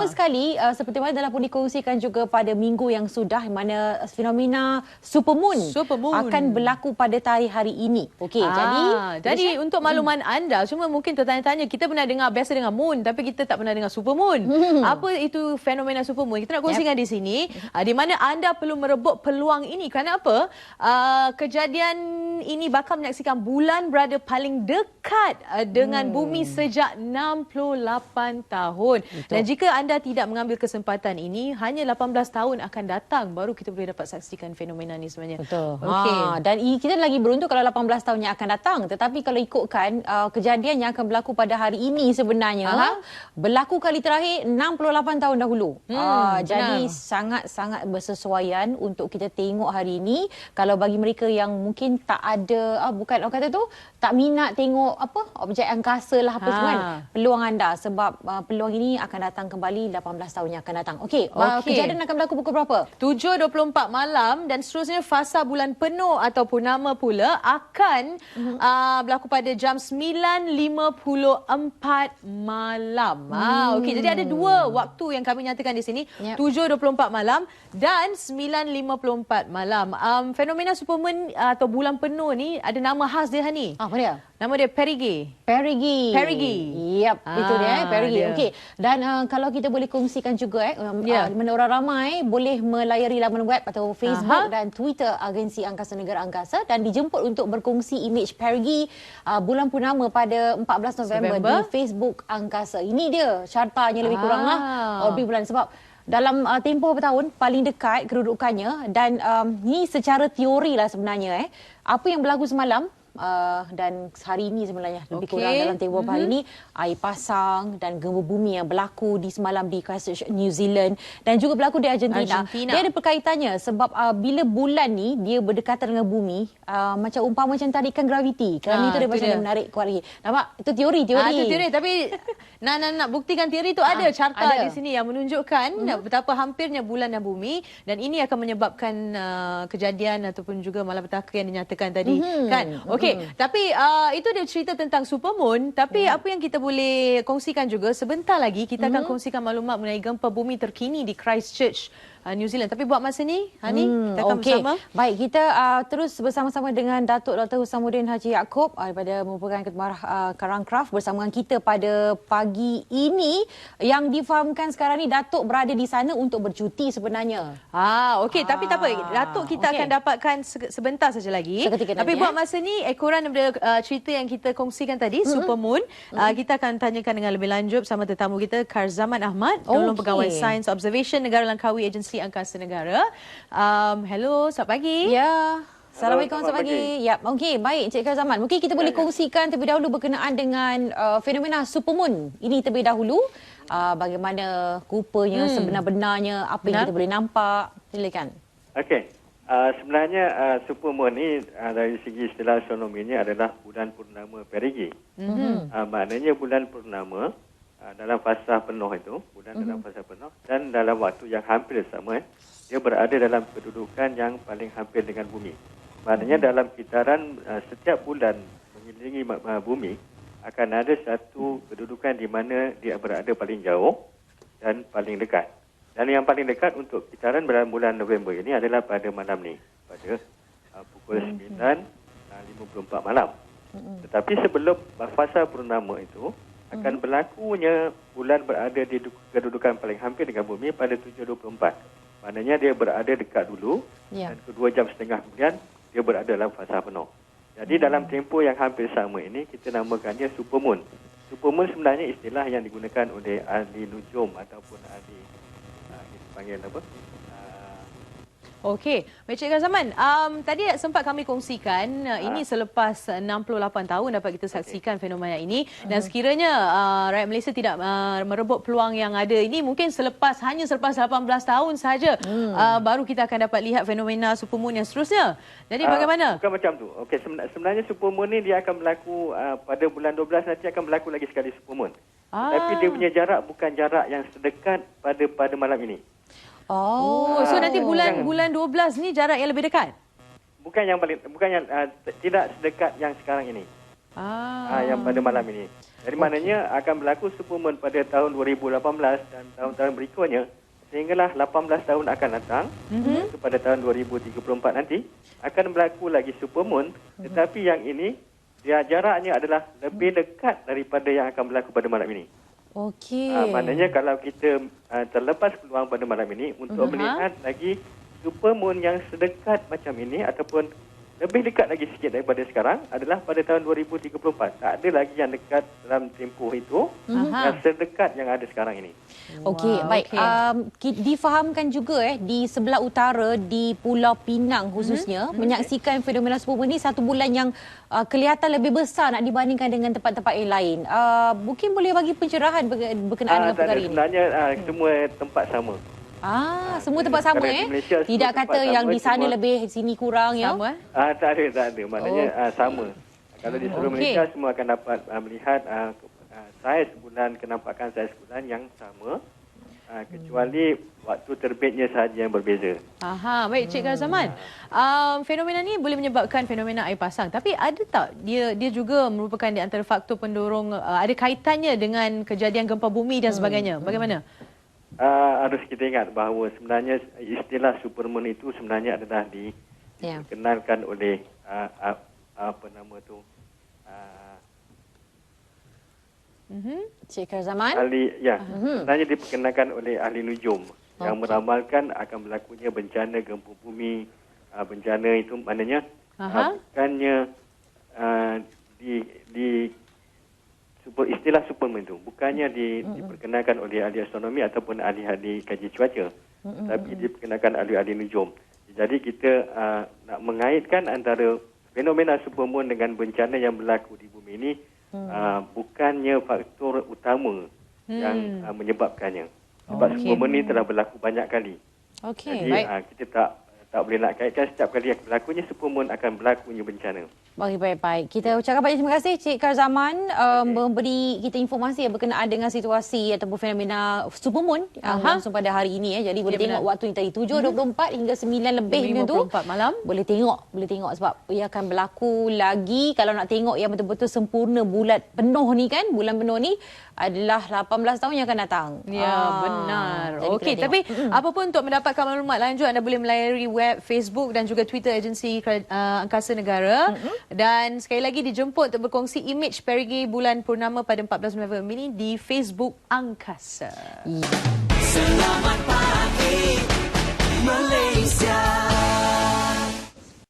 Pertama sekali uh, seperti mana telah pun dikongsikan juga pada minggu yang sudah mana fenomena supermoon, Supermoon. akan berlaku pada tarikh hari ini. Okey, Ah, jadi jadi untuk makluman anda cuma mungkin tertanya-tanya kita pernah dengar biasa dengan moon tapi kita tak pernah dengar supermoon. Apa itu fenomena supermoon? Kita nak kongsikan di sini ah, di mana anda perlu merebut peluang ini kerana apa? Ah, kejadian ini bakal menyaksikan bulan berada paling dekat ah, dengan bumi sejak 68 tahun. Dan jika anda tidak mengambil kesempatan ini hanya 18 tahun akan datang baru kita boleh dapat saksikan fenomena ni sebenarnya. Betul. Okey. Ha, dan i- kita lagi beruntung kalau 18 tahun yang akan datang. Tetapi kalau ikutkan uh, kejadian yang akan berlaku pada hari ini sebenarnya Aha. berlaku kali terakhir 68 tahun dahulu. Hmm, Ah, jadi sangat-sangat bersesuaian untuk kita tengok hari ini. Kalau bagi mereka yang mungkin tak ada ah, bukan orang kata tu tak minat tengok apa objek angkasa lah apa Ha. semua kan. Peluang anda sebab uh, peluang ini akan datang kembali 18 tahun yang akan datang. Okey, Okey. kejadian akan berlaku pukul berapa? 7.24 malam dan seterusnya fasa bulan penuh atau purnama pula akan Mhm. uh, berlaku pada jam 9.54 malam. Ah, okey, jadi ada dua waktu yang kami nyatakan di sini. Yep. 7.24 malam dan 9.54 malam. Um, fenomena supermoon uh, atau bulan penuh ni ada nama khas dia Hani. Ah, apa dia? Nama dia perigee. Perigi. Perigi. Yep, ah, itu dia eh, Ah, Perigi. Okey. Dan uh, kalau kita boleh kongsikan juga eh um, Ya. uh, mana orang ramai boleh melayari laman web atau Facebook Aha. dan Twitter Agensi Angkasa Negara Angkasa dan dijemput untuk berkongsi imej Perigi uh, bulan purnama pada 14 November, November. di Facebook Angkasa. Ini dia cartanya lebih Ah. kurang lah orbit bulan sebab dalam uh, tempoh bertahun paling dekat kedudukannya dan um, ni secara teori lah sebenarnya eh apa yang berlaku semalam Uh, dan hari ini sebenarnya lebih kurang dalam tempoh Mhm. hari ini air pasang dan gempa bumi yang berlaku di semalam di Christchurch New Zealand dan juga berlaku di Argentina. Argentina. Dia ada perkaitannya sebab uh, bila bulan ni dia berdekatan dengan bumi uh, macam umpama macam tarikan graviti. Kerana Ah, itu dia itu macam dia. menarik kuat lagi. Nampak? Itu teori, teori. Ah, itu teori tapi nak, nak nak buktikan teori tu ada Ah, carta ada. Di sini yang menunjukkan mm-hmm. betapa hampirnya bulan dan bumi dan ini akan menyebabkan uh, kejadian ataupun juga malapetaka yang dinyatakan tadi Mhm, kan. Okey, tapi uh, itu dia cerita tentang supermoon tapi Ya. apa yang kita boleh kongsikan juga sebentar lagi kita Mhm. akan kongsikan maklumat mengenai gempa bumi terkini di Christchurch uh, New Zealand. Tapi buat masa ni Hani kita akan Hmm, okey. bersama Baik, kita uh, terus bersama-sama dengan Datuk Dr. Husamuddin Haji Yaakob uh, daripada merupakan Ketua uh, Karangcraft bersama dengan kita pada pagi ini yang difahamkan sekarang ni Datuk berada di sana untuk bercuti sebenarnya. Ah, okey. Tapi tak apa. Ah, Datuk kita okey. akan dapatkan se- sebentar saja lagi. Seketika Tapi nanti, buat eh. masa ni, ekoran daripada uh, cerita yang kita kongsikan tadi, mm-hmm. Supermoon, uh, kita akan tanyakan dengan lebih lanjut bersama tetamu kita, Karzaman Ahmad, Tolong Okey. Pegawai Sains Observation Negara Langkawi Agensi Angkasa Negara. Um, hello, selamat pagi. Ya. Assalamualaikum, selamat selamat pagi. Ya, okey, baik Encik Kazaman. Mungkin kita boleh kongsikan terlebih dahulu berkenaan dengan uh, fenomena supermoon. Ini terlebih dahulu uh, bagaimana rupanya Hmm. sebenar-benarnya apa yang Benar. kita boleh nampak. Silakan. Okey. Uh, sebenarnya uh, supermoon ni uh, dari segi istilah astronominya adalah bulan purnama perigi. Mhm. Uh, maknanya bulan purnama dalam fasa penuh itu, bulan dalam fasa penuh dan dalam waktu yang hampir sama eh, dia berada dalam kedudukan yang paling hampir dengan bumi. Maknanya dalam kitaran uh, setiap bulan mengelilingi uh, bumi akan ada satu kedudukan di mana dia berada paling jauh dan paling dekat. Dan yang paling dekat untuk kitaran dalam bulan November ini adalah pada malam ni, pada uh, pukul 9.54 malam. Tetapi sebelum fasa purnama itu akan berlakunya bulan berada di du- kedudukan paling hampir dengan bumi pada 7.24. Maknanya dia berada dekat dulu Ya. dan kedua jam setengah kemudian dia berada dalam fasa penuh. Jadi dalam tempoh yang hampir sama ini kita namakannya supermoon. Supermoon sebenarnya istilah yang digunakan oleh ahli nujum ataupun ahli uh, kita panggil apa? Okey, Baik Cik Gazaman, um, tadi sempat kami kongsikan uh, ini selepas uh, 68 tahun dapat kita saksikan fenomena ini dan sekiranya uh, rakyat Malaysia tidak uh, merebut peluang yang ada ini mungkin selepas hanya selepas 18 tahun saja uh, baru kita akan dapat lihat fenomena supermoon yang seterusnya. Jadi Ah, bagaimana? Bukan macam tu. Okey, sebenar, sebenarnya supermoon ni dia akan berlaku uh, pada bulan 12 nanti akan berlaku lagi sekali supermoon. Ah. Tapi dia punya jarak bukan jarak yang sedekat pada pada malam ini. Oh, so nanti bulan Jangan. bulan 12 ni jarak yang lebih dekat. Bukan yang paling bukan yang uh, tidak sedekat yang sekarang ini. Ah. yang pada malam ini. Jadi okay. maknanya akan berlaku supermoon pada tahun 2018 dan tahun-tahun berikutnya sehinggalah 18 tahun akan datang mm-hmm. pada tahun 2034 nanti akan berlaku lagi supermoon mm-hmm. tetapi yang ini dia jaraknya adalah lebih dekat daripada yang akan berlaku pada malam ini. Okey. Uh, maknanya kalau kita uh, terlepas peluang pada malam ini untuk uh-huh. melihat lagi supermoon yang sedekat macam ini ataupun lebih dekat lagi sikit daripada sekarang adalah pada tahun 2034. Tak ada lagi yang dekat dalam tempoh itu uh-huh. yang sedekat yang ada sekarang ini. Okey, wow, baik. Okay. Um, difahamkan juga eh di sebelah utara di Pulau Pinang khususnya uh-huh. menyaksikan fenomena supermoon ini satu bulan yang uh, kelihatan lebih besar nak dibandingkan dengan tempat-tempat yang lain. Uh, mungkin boleh bagi pencerahan berkenaan uh, dengan perkara ini. Sebenarnya uh, hmm. semua tempat sama. Ah, semua tempat sama eh? Malaysia, Tidak kata yang di sana semua. lebih, sini kurang ya? Sama eh? Ah, tak ada, tak ada. Maknanya oh. ah, sama. Kalau di seluruh okay. Malaysia semua akan dapat ah, melihat ah, ah, saiz bulan, kenampakan saiz bulan yang sama. Ah, kecuali hmm. waktu terbitnya sahaja yang berbeza. Aha, baik Cik Kazaman. Um, fenomena ni boleh menyebabkan fenomena air pasang. Tapi ada tak dia dia juga merupakan di antara faktor pendorong, uh, ada kaitannya dengan kejadian gempa bumi dan hmm. sebagainya? Bagaimana? Hmm. Uh, harus kita ingat bahawa sebenarnya istilah supermoon itu sebenarnya adalah di yeah. dikenalkan oleh uh, uh, apa nama tu uh, mm-hmm. Cik Zaman ahli ya uh-huh. sebenarnya diperkenalkan oleh ahli nujum okay. yang meramalkan akan berlakunya bencana gempa bumi uh, bencana itu maknanya uh-huh. uh, bukannya uh, di di super, istilah supermoon itu bukannya di, mm-hmm. diperkenalkan oleh ahli astronomi ataupun ahli-ahli kaji cuaca mm-hmm. tapi diperkenalkan ahli-ahli nujum. Jadi kita uh, nak mengaitkan antara fenomena supermoon dengan bencana yang berlaku di bumi ini mm. uh, bukannya faktor utama mm. yang uh, menyebabkannya. Sebab okay. supermoon ini telah berlaku banyak kali. Okay. Jadi uh, kita tak tak boleh nak kaitkan setiap kali yang berlakunya supermoon akan berlakunya bencana. Baik, baik, baik. Kita ucapkan banyak terima kasih Cik Karzaman um, okay. memberi kita informasi yang berkenaan dengan situasi ataupun fenomena supermoon yang langsung pada hari ini. Eh. Jadi boleh ya, tengok waktu ni tadi 7.24 hmm. hingga 9 lebih macam tu. malam. Boleh tengok, boleh tengok sebab ia akan berlaku lagi kalau nak tengok yang betul-betul sempurna bulat penuh ni kan, bulan penuh ni adalah 18 tahun yang akan datang. Ya, ah, benar. Okey, tapi mm-hmm. apapun untuk mendapatkan maklumat lanjut anda boleh melayari web, Facebook dan juga Twitter agensi uh, Angkasa Negara. Mm-hmm. Dan sekali lagi dijemput untuk berkongsi imej perigi bulan purnama pada 14 November ini di Facebook Angkasa. Selamat pagi, Malaysia.